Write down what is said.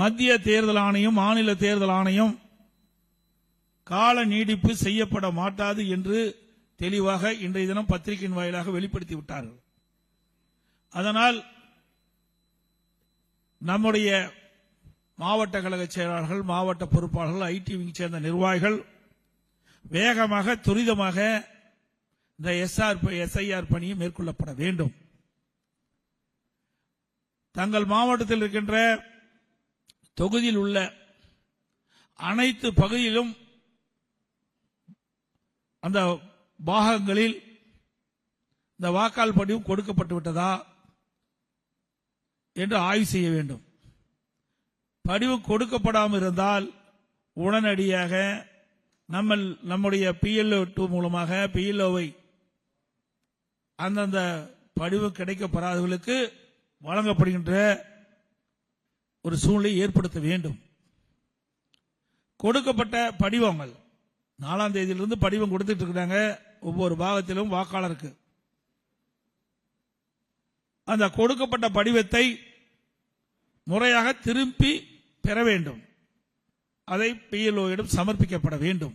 மத்திய தேர்தல் ஆணையம் மாநில தேர்தல் ஆணையம் கால நீடிப்பு செய்யப்பட மாட்டாது என்று தெளிவாக இன்றைய தினம் பத்திரிகையின் வாயிலாக வெளிப்படுத்தி விட்டார்கள். அதனால் நம்முடைய மாவட்ட கழக செயலாளர்கள் மாவட்ட பொறுப்பாளர்கள் ஐடி விங் சேர்ந்த நிர்வாகிகள் வேகமாக துரிதமாக இந்த எஸ்ஆர் எஸ்ஐஆர் பணியை மேற்கொள்ளப்பட வேண்டும். தங்கள் மாவட்டத்தில் இருக்கின்ற தொகுதியில் உள்ள அனைத்து பகுதியிலும் அந்த பாகங்களில் இந்த வாக்காளர் படிவு கொடுக்கப்பட்டு விட்டதா என்று ஆய்வு செய்ய வேண்டும். படிவு கொடுக்கப்படாமல் இருந்தால் உடனடியாக நம்ம நம்முடைய பிஎல்ஓ டூ மூலமாக பிஎல்ஓவை அந்தந்த படிவு கிடைக்கப்படாதவர்களுக்கு வழங்கப்படுகின்ற ஒரு சூழ்நிலை ஏற்படுத்த வேண்டும். கொடுக்கப்பட்ட படிவங்கள் நாலாம் தேதியிலிருந்து படிவம் கொடுத்துட்டு இருக்கிறாங்க ஒவ்வொரு பாகத்திலும் வாக்காளருக்கு. அந்த கொடுக்கப்பட்ட படிவத்தை முறையாக திரும்பி பெற வேண்டும். அதை பிஎல்ஓ இடம் சமர்ப்பிக்கப்பட வேண்டும்.